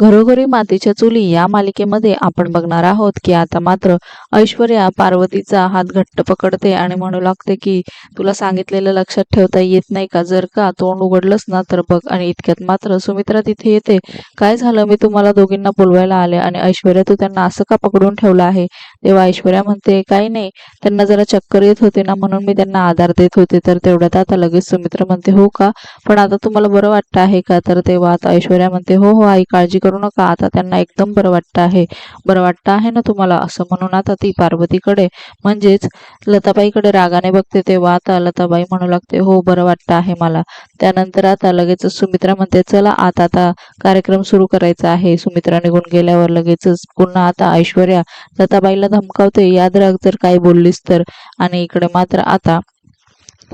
घरोघरी मातीच्या चुली या मालिकेमध्ये आपण बघणार आहोत की आता मात्र ऐश्वर्या पार्वतीचा हात घट्ट पकडते आणि म्हणू लागते की तुला सांगितलेलं लक्षात ठेवता येत नाही का? जर का तोंड उघडलंच ना तर बघ. आणि इतक्यात मात्र सुमित्रा तिथे येते. काय झालं? मी तुम्हाला दोघींना बोलवायला आले आणि ऐश्वर्या तू त्यांना असं का पकडून ठेवलं आहे? तेव्हा ऐश्वर्या म्हणते काही नाही. त्यांना जरा चक्कर येत होते ना म्हणून मी त्यांना आधार देत होते. तर तेवढ्यात आता लगेच सुमित्रा म्हणते हो का? पण आता तुम्हाला बरं वाटतं आहे का? तर तेव्हा आता ऐश्वर्या म्हणते हो हो आई काळजी करू नका. आता त्यांना एकदम बरं वाटतं आहे. बरं वाटतं आहे ना तुम्हाला? असं म्हणून आता ती पार्वतीकडे म्हणजेच लताबाईकडे रागाने बघते तेव्हा आता लताबाई म्हणू लागते हो बरं वाटतं आहे मला. त्यानंतर आता लगेच सुमित्रा म्हणते चला आता आता कार्यक्रम सुरू करायचा आहे. सुमित्रा निघून गेल्यावर लगेचच पुन्हा आता ऐश्वर्या लताबाईला धमकावते याद राग जर काही बोललीस तर. आणि इकडे मात्र आता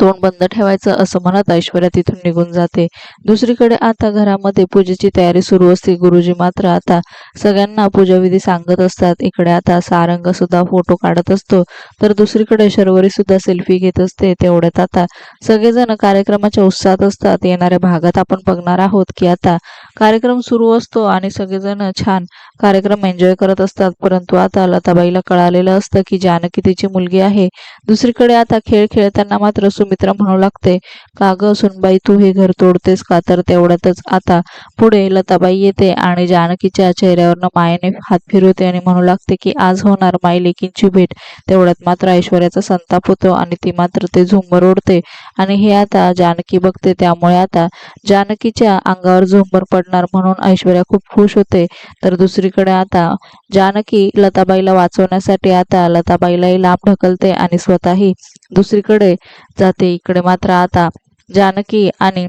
तोंड बंद ठेवायचं असं म्हणत ऐश्वर्या तिथून निघून जाते. दुसरीकडे आता घरामध्ये पूजेची तयारी सुरू असते. गुरुजी मात्र आता सगळ्यांना पूजाविधी सांगत असतात. इकडे आता सारंग सुद्धा फोटो काढत असतो. तर दुसरीकडे शर्वरी सुद्धा सेल्फी घेत असते. तेवढ्यात आता सगळेजण कार्यक्रमाच्या उत्साहात असतात. येणाऱ्या भागात आपण बघणार आहोत की आता कार्यक्रम सुरू असतो आणि सगळेजण छान कार्यक्रम एन्जॉय करत असतात. परंतु आता लताबाईला कळालेलं असतं की जानकी तिची मुलगी आहे. दुसरीकडे आता खेळ खेळताना मात्र सुमित्रा म्हणू लागते का ग सुनबाई तू हे घर तोडतेस का? तर तेवढ्यातच आता पुढे लताबाई येते आणि जानकीच्या चेहऱ्यावरनं मायेने हात फिरवते आणि म्हणू लागते की आज होणार माई लेकींची भेट. तेवढ्यात मात्र ऐश्वर्याचा संताप होतो आणि ती मात्र ते झुंबर ओढते. आणि हे आता जानकी बघते त्यामुळे आता जानकीच्या अंगावर झुंबर पड पडणार म्हणून ऐश्वर्या खूप खुश होते. तर दुसरीकडे आता जानकी लताबाईला वाचवण्यासाठी आता लताबाईलाही लांब ढकलते आणि स्वतःही दुसरीकडे जाते. इकडे मात्र आता जानकी आणि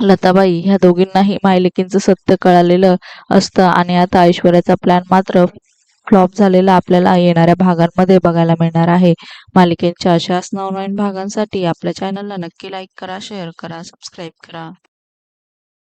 लताबाई ह्या दोघींनाही मायलेकींचं सत्य कळालेलं असतं आणि आता ऐश्वर्याचा प्लॅन मात्र फ्लॉप झालेला आपल्याला येणाऱ्या भागांमध्ये बघायला मिळणार आहे. मालिकेच्या अशाच नवनवीन भागांसाठी आपल्या चॅनलला नक्की लाईक करा शेअर करा सबस्क्राईब करा.